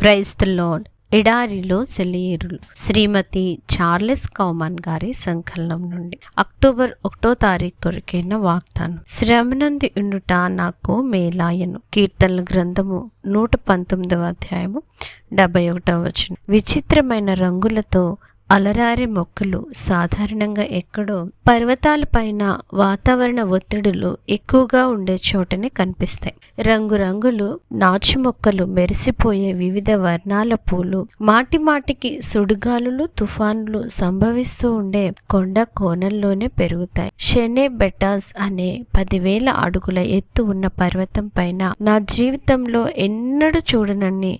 Praise ఎడారిలో సెలయేరులు. శ్రీమతి Charles కౌమన్ గారి సంకలనం నుండి అక్టోబర్ ఒకటో తారీఖు కొరికైన వాగ్దానం. శ్రమనంది ఉండుట నాకు మేలాయను. కీర్తనల గ్రంథము నూట పంతొమ్మిదవ అధ్యాయము డెబ్బై ఒకటవ వచనం. విచిత్రమైన రంగులతో అలరారే మొక్కలు సాధారణంగా ఎక్కడో పర్వతాలపైన వాతావరణ ఒత్తిడులు ఎక్కువగా ఉండే చోటనే కనిపిస్తాయి. రంగురంగులు నాచు మొక్కలు మెరిసిపోయే వివిధ వర్ణాల పూలు మాటి మాటికి సుడిగాలులు తుఫానులు సంభవిస్తూ ఉండే కొండ కోణంలోనే పెరుగుతాయి. షెనే బెటాస్ అనే పదివేల అడుగుల ఎత్తు ఉన్న పర్వతం పైన నా జీవితంలో ఎన్నడూ చూడనన్ని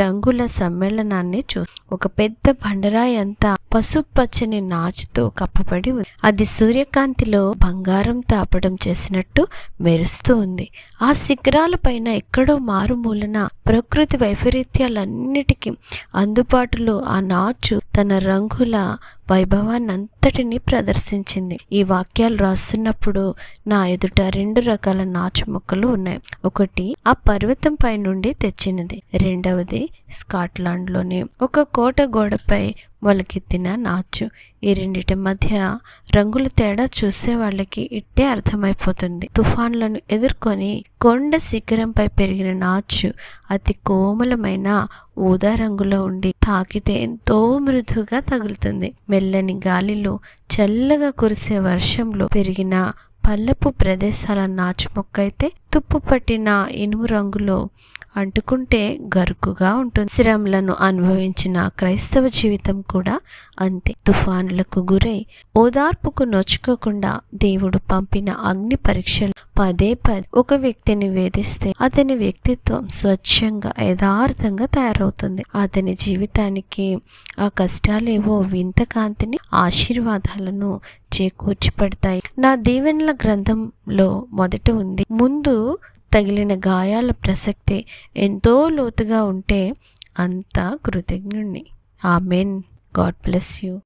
రంగుల సమ్మేళనాన్ని చూ ఒక పెద్ద బండరాయి అంతా పసుపచ్చని నాచుతో కప్పబడి ఉంది. అది సూర్యకాంతిలో బంగారం తాపడం చేసినట్టు మెరుస్తూ ఉంది. ఆ శిఖరాల పైన ఎక్కడో మారుమూలన ప్రకృతి వైపరీత్యాలన్నిటికీ అందుబాటులో ఆ నాచు తన రంగుల వైభవాన్ని అంతటిని ప్రదర్శించింది. ఈ వాక్యాలు రాస్తున్నప్పుడు నా ఎదుట రెండు రకాల నాచు మొక్కలు ఉన్నాయి. ఒకటి ఆ పర్వతం పై నుండి తెచ్చినది. రెండవది స్కాట్లాండ్లోని ఒక కోట గోడపై మొలకెత్తిన నాచు. ఈ రెండిటి మధ్య రంగుల తేడా చూసే వాళ్ళకి ఇట్టే అర్థమైపోతుంది. తుఫాన్లను ఎదుర్కొని కొండ శిఖరంపై పెరిగిన నాచు అతి కోమలమైన ఊదా రంగులో ఉండి తాకితే ఎంతో మృదుగా తగులుతుంది. మెల్లని గాలిలో చల్లగా కురిసే వర్షంలో పెరిగిన పల్లపు ప్రదేశాల నాచు మొక్క అయితే తుప్పు పట్టిన ఇనుము రంగులో అంటుకుంటే గరుకుగా ఉంటుంది. శ్రమలను అనుభవించిన క్రైస్తవ జీవితం కూడా అంతే. తుఫానులకు గురై ఓదార్పుకు నొచ్చుకోకుండా దేవుడు పంపిన అగ్ని పరీక్షలు పదే పదే ఒక వ్యక్తిని వేధిస్తే అతని వ్యక్తిత్వం స్వచ్ఛంగా యథార్థంగా తయారవుతుంది. అతని జీవితానికి ఆ కష్టాలేవో వింత కాంతిని ఆశీర్వాదాలను చేకూర్చి పెడతాయి నా దీవెనల గ్రంథంలో మొదట ఉంది. ముందు తగిలిన గాయాల ప్రసక్తి ఎంతో లోతుగా ఉంటే అంత కృతజ్ఞుణ్ణి. ఆమెన్. God bless you.